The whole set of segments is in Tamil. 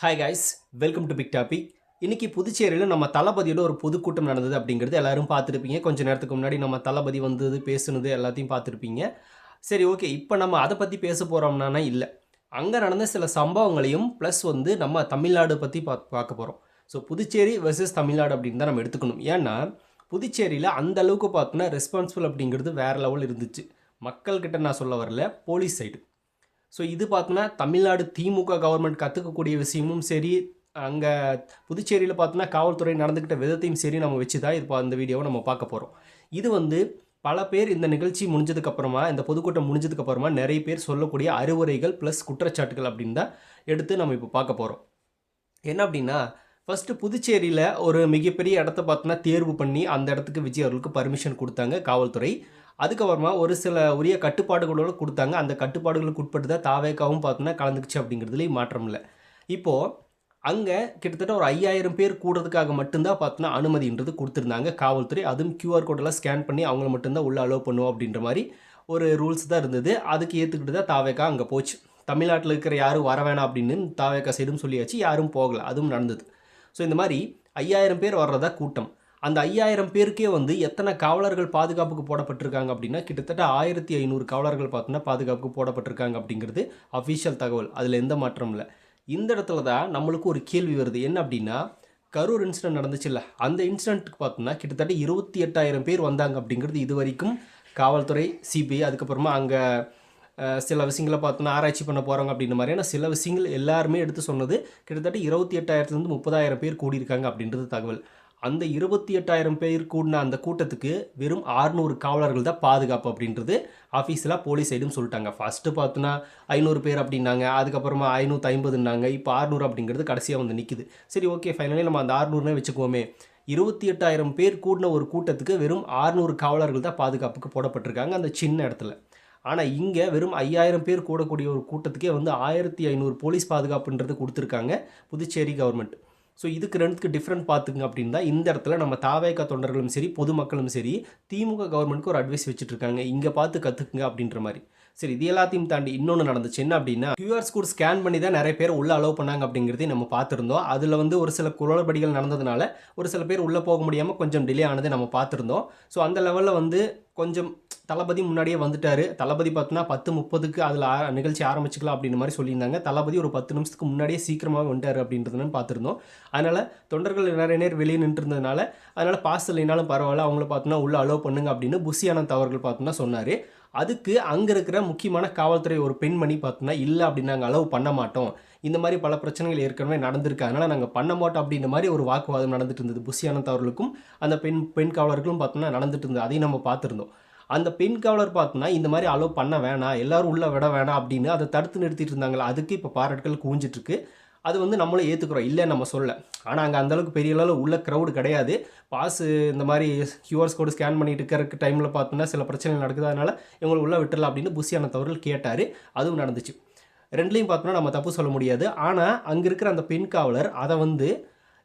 Hi guys welcome to Big Topic இன்றைக்கி புதுச்சேரியில் நம்ம தளபதியோட ஒரு பொதுக்கூட்டம் நடந்தது அப்படிங்கிறது எல்லாரும் பார்த்துருப்பீங்க. கொஞ்சம் நேரத்துக்கு முன்னாடி நம்ம தளபதி வந்தது பேசுனது எல்லாத்தையும் பார்த்துருப்பீங்க. சரி ஓகே இப்போ நம்ம அதை பற்றி பேச போகிறோம்னா இல்லை. அங்கே நடந்த சில சம்பவங்களையும் ப்ளஸ் வந்து நம்ம தமிழ்நாடு பற்றி பா பார்க்க போகிறோம் ஸோ புதுச்சேரி வெர்சஸ் தமிழ்நாடு அப்படின்னு தான் நம்ம எடுத்துக்கணும். ஏன்னா புதுச்சேரியில் அந்த அளவுக்கு பார்த்தோன்னா ரெஸ்பான்சிபிள் அப்படிங்கிறது வேறு லெவல் இருந்துச்சு. மக்கள்கிட்ட நான் சொல்ல வரல போலீஸ் சைடு ஸோ இது பார்த்தோன்னா தமிழ்நாடு திமுக கவர்மெண்ட் கற்றுக்கக்கூடிய விஷயமும் சரி அங்கே புதுச்சேரியில் பார்த்தோன்னா காவல்துறை நடந்துக்கிட்ட விதத்தையும் சரி நம்ம வச்சு தான் இப்போ அந்த வீடியோவை நம்ம பார்க்க போகிறோம் இது வந்து பல பேர் இந்த நிகழ்ச்சி முடிஞ்சதுக்கப்புறமா இந்த பொதுக்கூட்டம் முடிஞ்சதுக்கப்புறமா நிறைய பேர் சொல்லக்கூடிய அறிவுரைகள் ப்ளஸ் குற்றச்சாட்டுகள் அப்படின்னு தான் எடுத்து நம்ம இப்போ பார்க்க போகிறோம் என்ன அப்படின்னா ஃபஸ்ட்டு புதுச்சேரியில் ஒரு மிகப்பெரிய இடத்த பார்த்தோன்னா தேர்வு பண்ணி அந்த இடத்துக்கு விஜய் அவர்களுக்கு பர்மிஷன் கொடுத்தாங்க காவல்துறை. அதுக்கப்புறமா ஒரு சில உரிய கட்டுப்பாடுகளோடு கொடுத்தாங்க. அந்த கட்டுப்பாடுகளுக்கு உட்பட்டு தான் தாவேக்காவும் பார்த்தோன்னா கலந்துக்குச்சு அப்படிங்கிறதுலேயும் மாற்றம் இல்லை. இப்போது அங்கே கிட்டத்தட்ட ஒரு ஐயாயிரம் பேர் கூடுறதுக்காக மட்டும்தான் பார்த்தோன்னா அனுமதின்றது கொடுத்துருந்தாங்க. காவல்துறை அதுவும் கியூஆர் கோடெல்லாம் ஸ்கேன் பண்ணி அவங்கள மட்டும்தான் உள்ளே அலோவ் பண்ணுவோம் அப்படின்ற மாதிரி ஒரு ரூல்ஸ் தான் இருந்தது. அதுக்கு ஏற்றுக்கிட்டு தான் தாவேக்கா அங்கே போச்சு. தமிழ்நாட்டில் இருக்கிற யாரும் வர வேணாம் அப்படின்னு தாவேக்கா சைடும் சொல்லியாச்சு. யாரும் போகலை. அதுவும் நடந்தது. ஸோ இந்த மாதிரி ஐயாயிரம் பேர் வர்றதா கூட்டம். அந்த ஐயாயிரம் பேருக்கே வந்து எத்தனை காவலர்கள் பாதுகாப்புக்கு போடப்பட்டிருக்காங்க அப்படின்னா கிட்டத்தட்ட ஆயிரத்தி ஐநூறு காவலர்கள் பார்த்தோன்னா பாதுகாப்புக்கு போடப்பட்டிருக்காங்க அப்படிங்கிறது அஃபிஷியல் தகவல். அதில் எந்த மாற்றம் இல்லை. இந்த இடத்துல தான் நம்மளுக்கு ஒரு கேள்வி வருது. என்ன அப்படின்னா கரூர் இன்சிடென்ட் நடந்துச்சுல்ல? அந்த இன்சிடென்ட்டுக்கு பார்த்தோன்னா கிட்டத்தட்ட இருபத்தி எட்டாயிரம் பேர் வந்தாங்க அப்படிங்கிறது இது வரைக்கும் காவல்துறை சிபிஐ அதுக்கப்புறமா அங்கே சில விஷயங்களை பார்த்தோன்னா ஆராய்ச்சி பண்ண போகிறாங்க அப்படின்ற மாதிரியான சில விஷயங்கள் எல்லாருமே எடுத்து சொன்னது கிட்டத்தட்ட இருபத்தி எட்டாயிரத்துலேருந்து முப்பதாயிரம் பேர் கூடியிருக்காங்க அப்படின்றது தகவல். அந்த இருபத்தி எட்டாயிரம் பேர் கூடின அந்த கூட்டத்துக்கு வெறும் 600 காவலர்கள் தான் பாதுகாப்பு அப்படின்றது ஆஃபீஸில் போலீஸ் சைடும் சொல்லிட்டாங்க. ஃபஸ்ட்டு பார்த்தோன்னா ஐநூறு பேர் அப்படின்னாங்க. அதுக்கப்புறமா ஐநூற்றி ஐம்பதுன்னாங்க. இப்போ 600 அப்படிங்கிறது கடைசியாக வந்து நிற்குது சரி ஓகே ஃபைனலி நம்ம அந்த ஆறுநூறுனே வச்சுக்குவோமே. இருபத்தி எட்டாயிரம் பேர் கூடின ஒரு கூட்டத்துக்கு வெறும் 600 காவலர்கள் தான் பாதுகாப்புக்கு போடப்பட்டிருக்காங்க அந்த சின்ன இடத்துல. ஆனால் இங்கே வெறும் ஐயாயிரம் பேர் கூடக்கூடிய ஒரு கூட்டத்துக்கே வந்து ஆயிரத்தி ஐநூறு போலீஸ் பாதுகாப்புன்றது கொடுத்துருக்காங்க புதுச்சேரி கவர்மெண்ட் ஸோ இதுக்கு ரெண்டுத்துக்கு டிஃப்ரெண்ட் பார்த்துங்க அப்படின்னா இந்த இடத்துல நம்ம தாவேக தொண்டர்களும் சரி பொதுமக்களும் சரி திமுக கவர்மெண்ட்க்கு ஒரு அட்வைஸ் வச்சுட்டு இருக்காங்க இங்கே பார்த்து கற்றுக்குங்க அப்படின்ற மாதிரி. சரி இது எல்லாத்தையும் தாண்டி இன்னொன்று நடந்துச்சு. என்ன அப்படின்னா கியூஆர் கோட் ஸ்கேன் பண்ணி தான் நிறைய பேர் உள்ளே அலோவ் பண்ணாங்க அப்படிங்கிறதையும் நம்ம பார்த்துருந்தோம். அதில் வந்து ஒரு சில குளறுபடிகள் நடந்ததுனால ஒரு சில பேர் உள்ளே போக முடியாமல் கொஞ்சம் டிலே ஆனதை நம்ம பார்த்துருந்தோம். ஸோ அந்த லெவலில் வந்து கொஞ்சம் தளபதி முன்னாடியே வந்துட்டார். தளபதி பார்த்தோன்னா பத்து முப்பதுக்கு அதில் நிகழ்ச்சி ஆரம்பிச்சுக்கலாம் அப்படின்ற மாதிரி சொல்லியிருந்தாங்க. தளபதி ஒரு பத்து நிமிஷத்துக்கு முன்னாடியே சீக்கிரமாக வந்துட்டார் அப்படின்றதுன்னு பார்த்துருந்தோம் அதனால் தொண்டர்கள் நிறைய நேர் வெளியே நின்றுருந்ததுனால அதனால் பாஸ் இல்லைனாலும் பரவாயில்ல அவங்கள பார்த்தோன்னா உள்ளே அலோவ் பண்ணுங்க அப்படின்னு புஷி ஆனந்த் அவர்கள் பார்த்தோன்னா சொன்னார். அதுக்கு அங்கே இருக்கிற முக்கியமான காவல்துறை ஒரு பெண்மணி பார்த்தோன்னா இல்லை அப்படின்னு நாங்கள் அலோவ் பண்ண மாட்டோம். இந்த மாதிரி பல பிரச்சனைகள் ஏற்கனவே நடந்திருக்கு. அதனால் நாங்கள் பண்ண மாட்டோம் அப்படின்ற மாதிரி ஒரு வாக்குவாதம் நடந்துட்டு இருந்தது. புஷி அவர்களுக்கும் அந்த பெண் பெண் காவலர்களும் பார்த்தோன்னா நடந்துட்டு இருந்தது. அதையும் நம்ம பார்த்துருந்தோம். அந்த பெண் காவலர் பார்த்தோன்னா இந்த மாதிரி அலோவ் பண்ண வேணாம். எல்லோரும் உள்ளே விட வேணாம் அப்படின்னு அதை தடுத்து நிறுத்திட்டு இருந்தாங்களா அதுக்கு இப்போ பாராட்டுகள் குவிஞ்சிட்ருக்கு அது வந்து நம்மளும் ஏற்றுக்குறோம் இல்லை நம்ம சொல்ல ஆனால் அங்கே அந்தளவுக்கு பெரிய அளவில் உள்ள க்ரௌடு கிடையாது. பாஸு இந்த மாதிரி கியூஆர்ஸ் கோடு ஸ்கேன் பண்ணிட்டு இருக்கிற டைமில் பார்த்தோன்னா சில பிரச்சனைகள் நடக்குது. அதனால் இவங்களை உள்ளே விட்டுடலாம் அப்படின்னு புஷியான தவறுகள் கேட்டார். அதுவும் நடந்துச்சு. ரெண்டுலேயும் பார்த்தோன்னா நம்ம தப்பு சொல்ல முடியாது. ஆனால் அங்கே இருக்கிற அந்த பெண் காவலர் அதை வந்து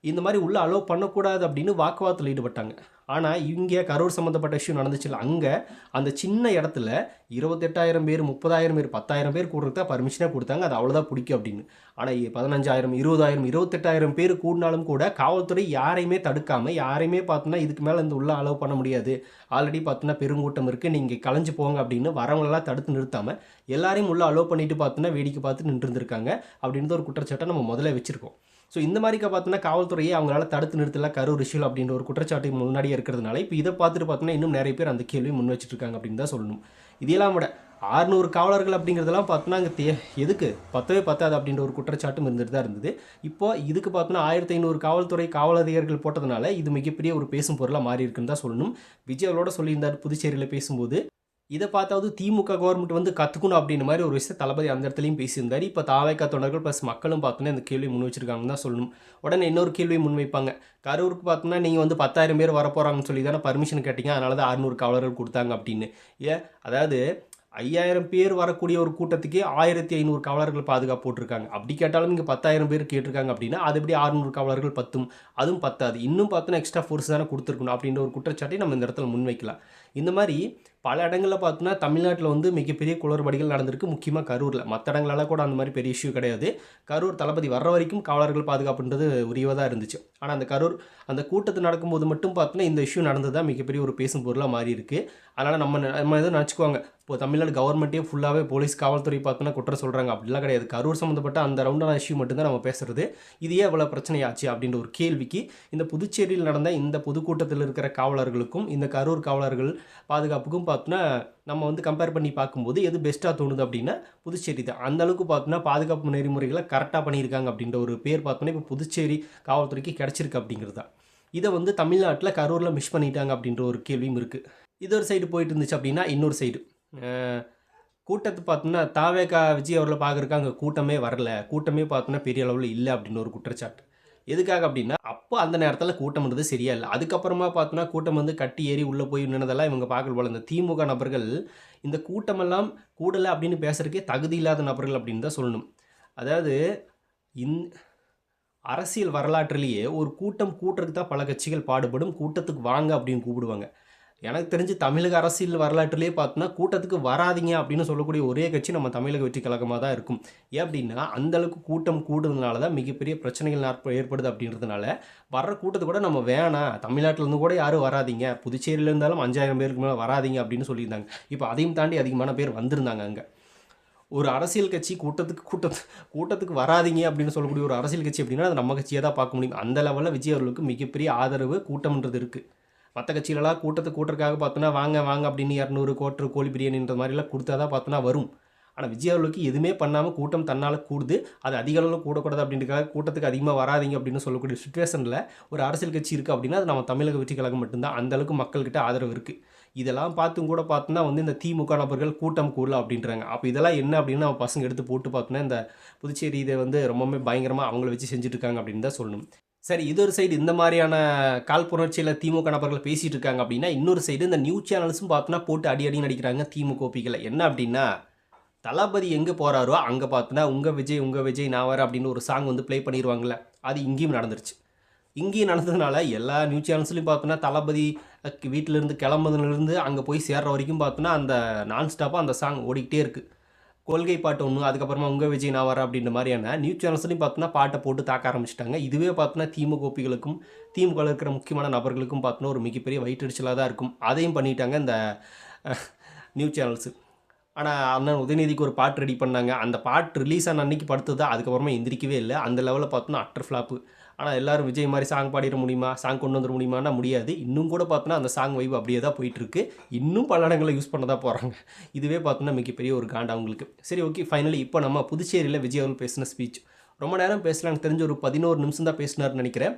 இந்த மாதிரி உள்ளே அலோவ் பண்ணக்கூடாது அப்படின்னு வாக்குவாதத்தில் ஈடுபட்டாங்க. ஆனால் இங்கே கரூர் சம்மந்தப்பட்ட இஷ்யூ நடந்துச்சுல அங்கே அந்த சின்ன இடத்துல இருபத்தெட்டாயிரம் பேர் முப்பதாயிரம் பேர் பத்தாயிரம் பேர் கூடுறதா பர்மிஷனே கொடுத்தாங்க. அது அவ்வளோதான் பிடிக்கும் அப்படின்னு. ஆனால் பதினஞ்சாயிரம் இருபதாயிரம் இருபத்தெட்டாயிரம் பேர் கூடினாலும் கூட காவல்துறை யாரையுமே தடுக்காமல் யாரையுமே பார்த்தோன்னா இதுக்கு மேலே இந்த உள்ள அலோவ் பண்ண முடியாது. ஆல்ரெடி பார்த்தோன்னா பெருங்கூட்டம் இருக்குது நீங்கள் கலைஞ்சு போங்க அப்படின்னு வரவங்களெல்லாம் தடுத்து நிறுத்தாமல் எல்லாரையும் உள்ளே அலோவ் பண்ணிட்டு பார்த்தோன்னா வேடிக்கை பார்த்து நின்றுருந்துருக்காங்க. அப்படின்றது ஒரு குற்றச்சாட்டை நம்ம முதல்ல வச்சுருக்கோம். ஸோ இந்த மாதிரிக்க பார்த்தோன்னா காவல்துறையை அவங்களால தடுத்து நிறுத்தல கரூர் இஷ்யூல் அப்படின்ற ஒரு குற்றச்சாட்டு முன்னாடியே இருக்கிறதுனால இப்போ இதை பார்த்துட்டு பார்த்தோன்னா இன்னும் நிறைய பேர் அந்த கேள்வி முன் இருக்காங்க அப்படின்னு தான் சொல்லணும். இதெல்லாம் விட ஆறுநூறு காவலர்கள் அப்படிங்கிறதெல்லாம் பார்த்தோன்னா அங்கே தே எதுக்கு? பத்தவே பத்தாது அப்படின்ற ஒரு குற்றச்சாட்டும் இருந்துட்டு தான் இருந்தது. இப்போ இதுக்கு பார்த்தோன்னா ஆயிரத்தி ஐநூறு காவல்துறை காவலதிகாரிகள் போட்டதுனால இது மிகப்பெரிய ஒரு பேசும் பொருளாக மாறி இருக்குன்னு தான் சொல்லணும். விஜய் அவரோட சொல்லியிருந்தார் புதுச்சேரியில் பேசும்போது. இதை பார்த்தாவது திமுக கவர்மெண்ட் வந்து கற்றுக்கணும் அப்படின்ற மாதிரி ஒரு விஷயம் தளபதி அந்த இடத்துலையும் பேசியிருந்தார். இப்போ தாவைக்கா தொண்டர்கள் ப்ளஸ் மக்களும் பார்த்தோன்னா இந்த கேள்வி முன் வச்சிருக்காங்கன்னு தான் சொல்லணும். உடனே இன்னொரு கேள்வி முன்வைப்பாங்க கரூருக்கு பார்த்தோம்னா நீங்கள் வந்து பத்தாயிரம் பேர் வரப்போகிறாங்கன்னு சொல்லி தானே பர்மிஷன் கேட்டீங்க. அதனால தான் அறுநூறு காவலர்கள் கொடுத்தாங்க அப்படின்னு. ஏன் அதாவது ஐயாயிரம் பேர் வரக்கூடிய ஒரு கூட்டத்துக்கே ஆயிரத்தி ஐநூறு காவலர்கள் பாதுகாப்பு போட்டிருக்காங்க. அப்படி கேட்டாலும் இங்கே பத்தாயிரம் பேர் கேட்டிருக்காங்க அப்படின்னா அது எப்படி அறுநூறு காவலர்கள் பத்தும்? அதுவும் பத்தாது. இன்னும் பார்த்தோன்னா எக்ஸ்ட்ரா ஃபோர்ஸ் தானே கொடுத்துருக்கணும் அப்படின்ற ஒரு குற்றச்சாட்டை நம்ம இந்த இடத்துல முன்வைக்கலாம். இந்த மாதிரி பல இடங்களில் பார்த்தோன்னா தமிழ்நாட்டில் வந்து மிகப்பெரிய குளறுபடிகள் நடந்திருக்கு. முக்கியமாக கரூரில். மற்ற இடங்களெல்லாம் கூட அந்த மாதிரி பெரிய இஷ்யூ கிடையாது. கரூர் தளபதி வர்ற வரைக்கும் காவலர்கள் பாதுகாப்புன்றது உரியவதாக இருந்துச்சு. ஆனால் அந்த கரூர் அந்த கூட்டத்து நடக்கும்போது மட்டும் பார்த்தோன்னா இந்த இஷ்யூ நடந்தது தான் மிகப்பெரிய ஒரு பேசும் பொருளாக மாறி இருக்குது அதனால் நம்ம நம்ம எதுவும் நினச்சிக்குவாங்க இப்போ தமிழ்நாடு கவர்மெண்ட்டே ஃபுல்லாகவே போலீஸ் காவல்துறை பார்த்தோன்னா குற்றம் சொல்கிறாங்க அப்படிலாம் கிடையாது. கரூர் சம்மந்தப்பட்ட அந்த ரவுண்டான இஷ்யூ மட்டும்தான் நம்ம பேசுகிறது இது ஏன் இவ்வளோ பிரச்சனையாச்சு அப்படின்ற ஒரு கேள்விக்கு இந்த புதுச்சேரியில் நடந்த இந்த பொதுக்கூட்டத்தில் இருக்கிற காவலர்களுக்கும் இந்த கரூர் காவலர்கள் பாதுகாப்புக்கும் பார்த்தோன்னா நம்ம வந்து கம்பேர் பண்ணி பார்க்கும்போது எது பெஸ்ட்டாக தோணுது அப்படின்னா புதுச்சேரி தான். அந்த அளவுக்கு பார்த்தோன்னா பாதுகாப்பு நெறிமுறைகளை கரெக்டாக பண்ணியிருக்காங்க அப்படின்ற ஒரு பேர் பார்த்தோன்னா இப்போ புதுச்சேரி காவல்துறைக்கு கிடச்சிருக்கு அப்படிங்கிறது தான். இதை வந்து தமிழ்நாட்டில் கரூரில் மிஸ் பண்ணிட்டாங்க அப்படின்ற ஒரு கேள்வியும் இருக்குது இது ஒரு சைடு போயிட்டு இருந்துச்சு அப்படின்னா இன்னொரு சைடு கூட்டத்தை பார்த்தோன்னா தாவேகா விஜய் அவர்களை பார்க்குறக்கு அங்கே கூட்டமே வரல. கூட்டமே பார்த்தோன்னா பெரிய அளவில் இல்லை அப்படின்னு ஒரு குற்றச்சாட்டு. எதுக்காக அப்படின்னா அப்போ அந்த நேரத்தில் கூட்டம் இருந்தது சரியா இல்லை. அதுக்கப்புறமா பார்த்தோன்னா கூட்டம் வந்து கட்டி ஏறி உள்ளே போய் நின்னதெல்லாம் இவங்க பார்க்கல போல. இந்த திமுக நபர்கள் இந்த கூட்டமெல்லாம் கூடலை அப்படின்னு பேசுகிறக்கே தகுதி இல்லாத நபர்கள் அப்படின்னு தான் சொல்லணும். அதாவது இந் அரசியல் வரலாற்றிலேயே ஒரு கூட்டம் கூட்டுறதுக்கு தான் பல கட்சிகள் பாடுபடும். கூட்டத்துக்கு வாங்க அப்படின்னு கூப்பிடுவாங்க. எனக்கு தெரிஞ்சு தமிழக அரசியல் வரலாற்றிலேயே பார்த்தோன்னா கூட்டத்துக்கு வராதீங்க அப்படின்னு சொல்லக்கூடிய ஒரே கட்சி நம்ம தமிழக வெற்றி கழகமாக தான் இருக்கும். ஏன் அப்படின்னா அந்த அளவுக்கு கூட்டம் கூடுறதுனால தான் மிகப்பெரிய பிரச்சனைகள் நாற்ப- ஏற்படுது அப்படின்றதுனால வர்ற கூட்டத்தை கூட நம்ம வேணாம். தமிழ்நாட்டிலேருந்து கூட யாரும் வராதிங்க. புதுச்சேரியில் இருந்தாலும் அஞ்சாயிரம் பேருக்கு மேலே வராதிங்க அப்படின்னு சொல்லியிருந்தாங்க. இப்போ அதையும் தாண்டி அதிகமான பேர் வந்திருந்தாங்க அங்கே. ஒரு அரசியல் கட்சி கூட்டத்துக்கு கூட்டத்து கூட்டத்துக்கு வராதீங்க அப்படின்னு சொல்லக்கூடிய ஒரு அரசியல் கட்சி அப்படின்னா அது நம்ம கட்சியை தான் பார்க்க முடியும். அந்த லெவலில் விஜய் அவர்களுக்கு மிகப்பெரிய ஆதரவு கூட்டம்ன்றது இருக்குது மற்ற கட்சிகளெல்லாம் கூட்டத்தை கூட்டுறதுக்காக பார்த்தோன்னா வாங்க வாங்க அப்படின்னு இரநூறு கோட்டர் கோழி பிரியாணின்ற மாதிரிலாம் கொடுத்தா தான் பார்த்தோன்னா வரும். ஆனால் விஜய் அவர்களுக்கு எதுவுமே பண்ணாமல் கூட்டம் தன்னால் கூடுது. அது அதிக அளவில் கூடக்கூடாது அப்படின்றதுக்காக கூட்டத்துக்கு அதிகமாக வராதீங்க அப்படின்னு சொல்லக்கூடிய சுச்சுவேஷனில் ஒரு அரசியல் கட்சி இருக்குது அப்படின்னா அது நம்ம தமிழக வெற்றி கழகம் மட்டும்தான். அந்த அளவுக்கு மக்கள்கிட்ட ஆதரவு இருக்குது இதெல்லாம் பார்த்தும் கூட பார்த்தோன்னா வந்து இந்த திமுக நபர்கள் கூட்டம் கூடல அப்படின்றாங்க. அப்போ இதெல்லாம் என்ன அப்படின்னு நம்ம பசங்க எடுத்து போட்டு பார்த்தோன்னா இந்த புதுச்சேரி இதை வந்து ரொம்பவுமே பயங்கரமாக அவங்கள வச்சு செஞ்சுட்டு இருக்காங்க அப்படின்னு தான் சொல்லணும். சரி இது ஒரு சைடு இந்த மாதிரியான காழ்ப்புணர்ச்சியில் திமுக நபர்கள் பேசிகிட்டு இருக்காங்க அப்படின்னா இன்னொரு சைடு இந்த நியூஸ் சேனல்ஸும் பார்த்தோன்னா போட்டு அடி அடி நடிக்கிறாங்க திமுக ஒப்பிகளை என்ன அப்படின்னா தளபதி எங்கே போகிறாரோ அங்கே பார்த்தோன்னா உங்கள் விஜய் உங்கள் விஜய் நான் வர அப்படின்னு ஒரு சாங் வந்து ப்ளே பண்ணிடுவாங்கள அது இங்கேயும் நடந்துருச்சு. இங்கேயும் நடந்ததுனால எல்லா நியூஸ் சேனல்ஸ்லையும் பார்த்தோன்னா தளபதி வீட்டிலேருந்து கிளம்புனதுலேருந்து அங்கே போய் சேர்ற வரைக்கும் பார்த்தோன்னா அந்த நான் ஸ்டாப்பாக அந்த சாங் ஓடிக்கிட்டே இருக்குது கொள்கை பாட்டு ஒன்று அதுக்கப்புறமா உங்கள் விஜய் நான் வரேன் அப்படின்ற மாதிரியான நியூஸ் சேனல்ஸ்லையும் பார்த்தோன்னா பாட்டை போட்டு தாக்க ஆரம்பிச்சிட்டாங்க. இதுவே பார்த்தோன்னா திமுக கோப்பிகளுக்கும் திமுக இருக்கிற முக்கியமான நபர்களுக்கும் பார்த்தோன்னா ஒரு மிகப்பெரிய வயிற்றெரிச்சலாக தான் இருக்கும். அதையும் பண்ணிட்டாங்க இந்த நியூஸ் சேனல்ஸு ஆனால் அண்ணன் உதயநிதிக்கு ஒரு பாட்டு ரெடி பண்ணாங்க. அந்த பாட்டு ரிலீஸ் ஆன அன்னைக்கு படுத்தது அதுக்கப்புறமா எந்திரிக்கவே இல்லை. அந்த லெவலில் பார்த்தோன்னா அட்டர் ஃப்ளாப்பு ஆனால் எல்லாரும் விஜய் மாதிரி சாங் பாடிட முடியுமா? சாங் கொண்டு வந்துட முடியுமானா முடியாது. இன்னும் கூட பார்த்தோன்னா அந்த சாங் வைவ் அப்படியே தான் போயிட்டுருக்கு. இன்னும் பல இடங்களில் யூஸ் பண்ண தான் போகிறாங்க இதுவே பார்த்தோன்னா மிகப்பெரிய ஒரு காண்ட் அவங்களுக்கு. சரி ஓகே ஃபைனலி இப்போ நம்ம புதுச்சேரியில் விஜய் அவர்கள் பேசின ஸ்பீச் ரொம்ப நேரம் பேசலாம் எனக்கு தெரிஞ்ச ஒரு பதினோரு நிமிஷம் தான் பேசினார்னு நினைக்கிறேன்.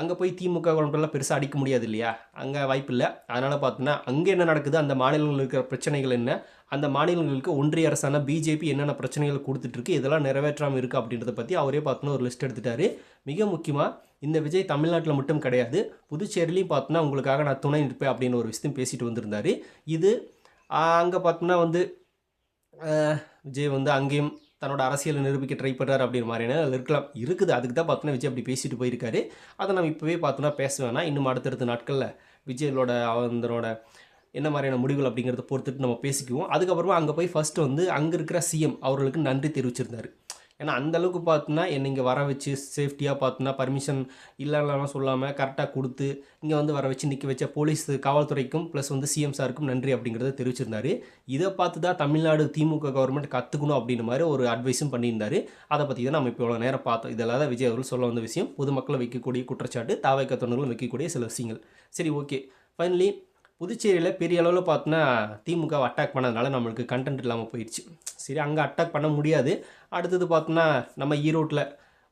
அங்கே போய் திமுக கவர்மெண்ட்லாம் பெருசாக அடிக்க முடியாது இல்லையா? அங்கே வாய்ப்பு இல்லை. அதனால் பார்த்தோன்னா அங்கே என்ன நடக்குது? அந்த மாநிலங்களில் இருக்கிற பிரச்சனைகள் என்ன? அந்த மாநிலங்களுக்கு ஒன்றிய அரசான பிஜேபி என்னென்ன பிரச்சனைகள் கொடுத்துட்ருக்கு இதெல்லாம் நிறைவேற்றாமல் இருக்குது அப்படின்றத பற்றி அவரே பார்த்தோன்னா ஒரு லிஸ்ட் எடுத்துட்டாரு. மிக முக்கியமாக இந்த விஜய் தமிழ்நாட்டில் மட்டும் கிடையாது. புதுச்சேரிலையும் பார்த்தோன்னா உங்களுக்காக நான் துணை நிற்பேன் அப்படின்னு ஒரு விஷயத்தையும் பேசிட்டு வந்திருந்தார். இது அங்கே பார்த்தோம்னா வந்து விஜய் வந்து அங்கேயும் தன்னோட அரசியலை நிரூபிக்க ட்ரை பண்ணுறாரு அப்படின்ற மாதிரியான அதுல இருக்கலாம். இருக்குது. அதுக்கு தான் பார்த்தோன்னா விஜய் அப்படி பேசிட்டு போயிருக்காரு. அதை நம்ம இப்போவே பார்த்தோன்னா பேச வேணாம். இன்னும் அடுத்தடுத்த நாட்களில் விஜயோட அவந்தனோட என்ன மாதிரியான முடிவுகள் அப்படிங்கிறத பொறுத்துட்டு நம்ம பேசிக்குவோம். அதுக்கப்புறமா அங்கே போய் ஃபஸ்ட்டு வந்து அங்கே இருக்கிற சிஎம் அவர்களுக்கு நன்றி தெரிவிச்சிருந்தார். ஏன்னா அந்தளவுக்கு பார்த்தோன்னா என்னை இங்கே வர வச்சு சேஃப்டியாக பார்த்தோன்னா பர்மிஷன் இல்லைலாம் சொல்லாமல் கரெக்டாக கொடுத்து இங்கே வந்து வர வச்சு நிற்க வச்ச போலீஸ் காவல்துறைக்கும் ப்ளஸ் வந்து சிஎம் சாருக்கும் நன்றி அப்படிங்கிறத தெரிவிச்சிருந்தாரு. இதை பார்த்து தான் தமிழ்நாடு திமுக கவர்மெண்ட் கற்றுக்கணும் அப்படின்ற மாதிரி ஒரு அட்வைஸும் பண்ணியிருந்தார். அதை பற்றி தான் நம்ம இப்போ இவ்வளோ நேரம் பார்த்தோம். இதெல்லாம் தான் விஜய் அவர்கள் சொல்ல வந்த விஷயம். பொதுமக்களை வைக்கக்கூடிய குற்றச்சாட்டு தாவைக்க தொண்டர்களும் வைக்கக்கூடிய சில விஷயங்கள். சரி ஓகே ஃபைனலி புதுச்சேரியில் பெரிய அளவில் பார்த்தோன்னா திமுகவை அட்டாக் பண்ணதுனால நம்மளுக்கு கண்டென்ட் இல்லாமல் போயிடுச்சு. சரி அங்கே அட்டாக் பண்ண முடியாது. அடுத்தது பார்த்தோன்னா நம்ம ஈரோட்டில்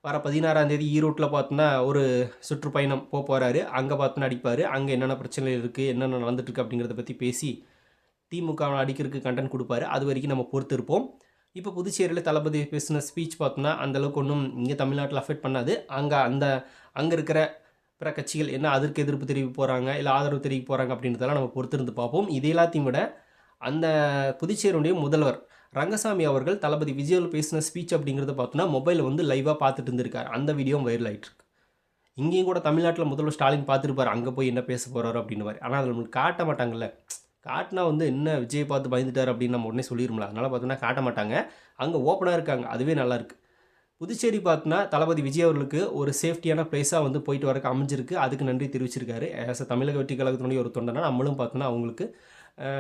வர பதினாறாம் தேதி ஈரோட்டில் பார்த்தோன்னா ஒரு சுற்றுப்பயணம் போக போகிறாரு அங்கே பார்த்தோன்னா அடிப்பார். அங்கே என்னென்ன பிரச்சனைகள் இருக்குது என்னென்ன நடந்துட்டுருக்கு அப்படிங்கிறத பற்றி பேசி திமுக அடிக்கிறதுக்கு கண்டென்ட் கொடுப்பாரு. அது வரைக்கும் நம்ம பொறுத்து இருப்போம். இப்போ புதுச்சேரியில் தளபதி பேசின ஸ்பீச் பார்த்தோன்னா அந்தளவுக்கு ஒன்றும் இங்கே தமிழ்நாட்டில் அஃபெக்ட் பண்ணாது. அங்கே அந்த அங்கே இருக்கிற பிற கட்சிகள் என்ன அதற்கு எதிர்ப்பு தெரிவிக்க போகிறாங்க இல்லை ஆதரவு தெரிவிக்க போகிறாங்க அப்படின்றதெல்லாம் நம்ம பொறுத்திருந்து பார்ப்போம். இது எல்லாத்தையும் விட அந்த புதுச்சேரியுடைய முதல்வர் ரங்கசாமி அவர்கள் தளபதி விஜயில் பேசின ஸ்பீச் அப்படிங்கிறத பார்த்தோன்னா மொபைலில் வந்து லைவாக பார்த்துட்டு இருந்திருக்காரு. அந்த வீடியோவும் வைரல் ஆகிட்டுருக்கு இங்கேயும் கூட தமிழ்நாட்டில் முதல்வர் ஸ்டாலின் பார்த்துருப்பாரு. அங்கே போய் என்ன பேச போகிறாரு அப்படின்னு ஆனால் அதில் நம்மளுக்கு காட்ட மாட்டாங்கல்ல. காட்டினா வந்து என்ன விஜய் பார்த்து பயந்துட்டார் அப்படின்னு நம்ம உடனே சொல்லிடும்ல அதனால் பார்த்தோன்னா காட்ட மாட்டாங்க. அங்கே ஓப்பனாக இருக்காங்க. அதுவே நல்லாயிருக்கு புதுச்சேரி பார்த்தோன்னா தளபதி விஜய் அவர்களுக்கு ஒரு சேஃப்டியான பிளேஸாக வந்து போயிட்டு வரக்கு அமைஞ்சிருக்கு. அதுக்கு நன்றி தெரிவிச்சிருக்காரு. ஆஸ் அ தமிழக வெற்றி கழகத்தினுடைய ஒரு தொண்டனா நம்மளும் பார்த்தோன்னா அவங்களுக்கு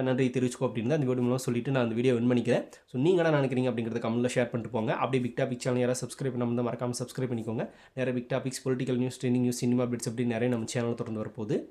நன்றி தெரிவிச்சுக்கோ அப்படின்னு அந்த வீடு வீடியோ மூலம் சொல்லிட்டு நான் அந்த வீடியோ வின் பண்ணிக்கிறேன். ஸோ நீங்கள் என்ன நினைக்கிறீங்க அப்படிங்கிறத கமெண்ட்டில் ஷேர் பண்ணிட்டு போங்க. அப்படியே பிக் டாபிக் சேனல் யாராவது சப்ஸ்கிரைப் பண்ணாமல் மறக்காமல் சப்ஸ்கிரைப் பண்ணிக்கோங்க. நிறைய big topics political news trending news cinema bits அப்படி நிறைய நம்ம சேனல் தொடர்ந்து வரப்போகுது.